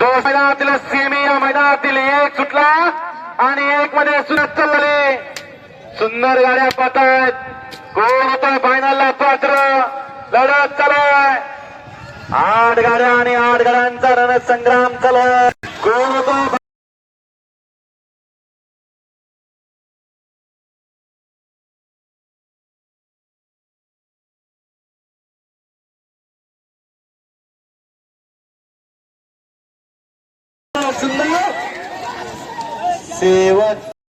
दोन मैदानातील सेमी या मैदानातील एक सुटला आणि एक मध्ये सुरत चालले. सुंदर गाड्या पाहतायत कोण होतोय फायनलला पात्र. लढत चालू आहे. आठ गाड्या आणि आठ गाड्यांचा रणसंग्राम चालू सुंदर.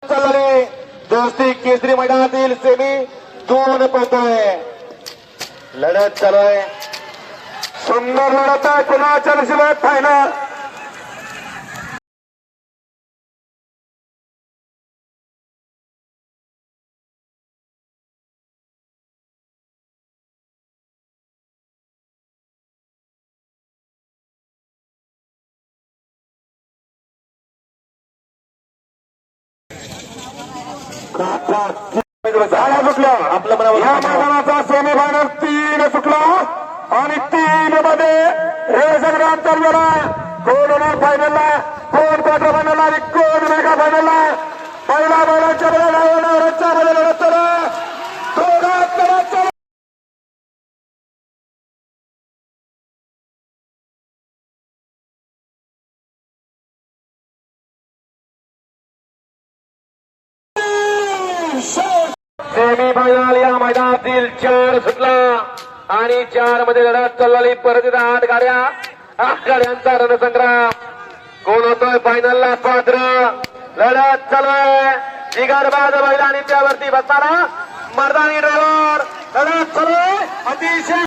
चालले दोस्ती केसरी मैदानातील सेमी दोन पळतोय. लढत चालू आहे. सुंदर लढत आहे. कुणाच्या नशिबात फायनल झाला सुटला आपल्या मनावर या मैदानाचा सेमीफायनल तीन सुटला आणि तीन मध्ये हे सगळ्यात चालू झाला कोण होणार फायनलला कोण क्वार्टर फायनलला आणि कोण मेगा फायनलला पहिला बैलांच्या मध्ये डायव्हरच्या सेमी फायनल या मैदानातील चार सुटला आणि चारमध्ये लढत चाललेली परत आठ गाड्या. आठ गाड्यांचा रणसंग्राम. कोण होतोय फायनलला पात्र. लढत चालू आहे. जिगरबाज बैल आणि त्यावरती बसणारा मर्दानी ड्रायव्हर लढत चालू आहे. अतिशय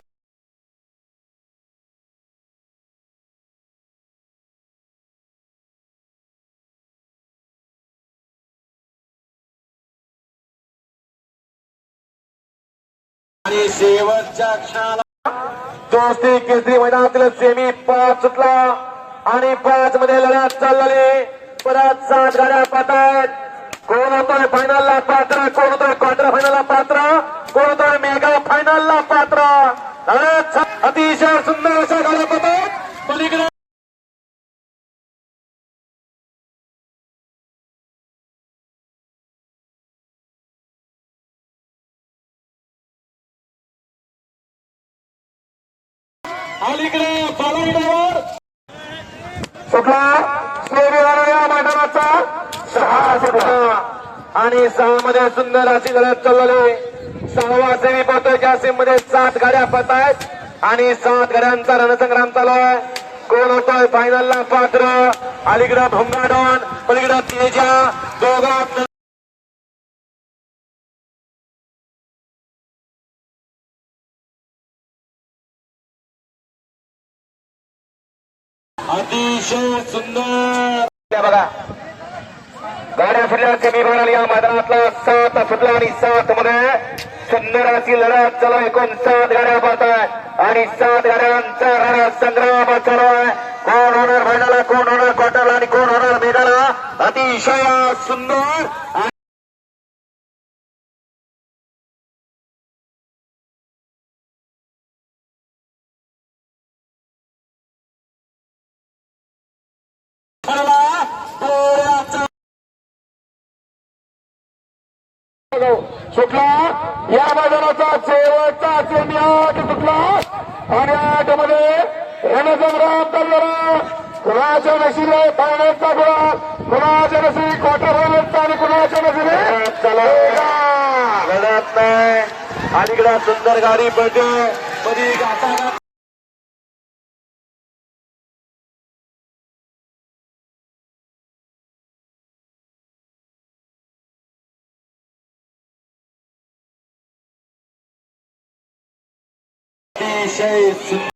आणि शेवटच्या क्षणाला दोस्ती केसरी मैदानातील सेमी पाच सुटला. आणि पाच मध्ये लढत चाललेली. परत सात गाड्या पाहतायत. कोण होतोय फायनलला पात्र कोण होतोय क्वार्टर फायनलला पात्र कोण होतोय अलीकडे बालाईवर सुटला सूर्यनारायण मैदानाचा. सहा सुटला आणि सहा मध्ये सुंदर अशी लढत चाललेली सहावा सेमी पाहतोय ज्या सेममध्ये सात गाड्या पत आहेत आणि सात गाड्यांचा रणसंग्राम चालू आहे. कोण होतोय फायनलला पात्र. अलीकडं भुंगाडॉन पलीकडं तेजा. दोघात अतिशय सुंदर. बघा. गाड्या सुटल्या कमी म्हणाल या मैदानातला सात सुटला आणि सात मध्ये सुंदर अशी लढत चालू आहे. कोण सात गाड्या पाहत आहे. आणि सात गाड्यांचा रण संग्राम चालू आहे. कोण होणार भांडाला कोण होणार क्वार्टरला आणि कोण होणार मेगाला अतिशय सुंदर. सुटला? या मैदानाचा शेवटचा आठ सुटला. आणि आठमध्ये रणसंग्राम चाललेला कुणाच्या नशिबे फायनलचा गोळा कुणाच्या नशिबी क्वार्टर फायनलचा आणि कुणाच्या नशिबे लढत नाही. अलीकडे सुंदर गाडी पडते. मध्ये गाता अतिशय सुंदर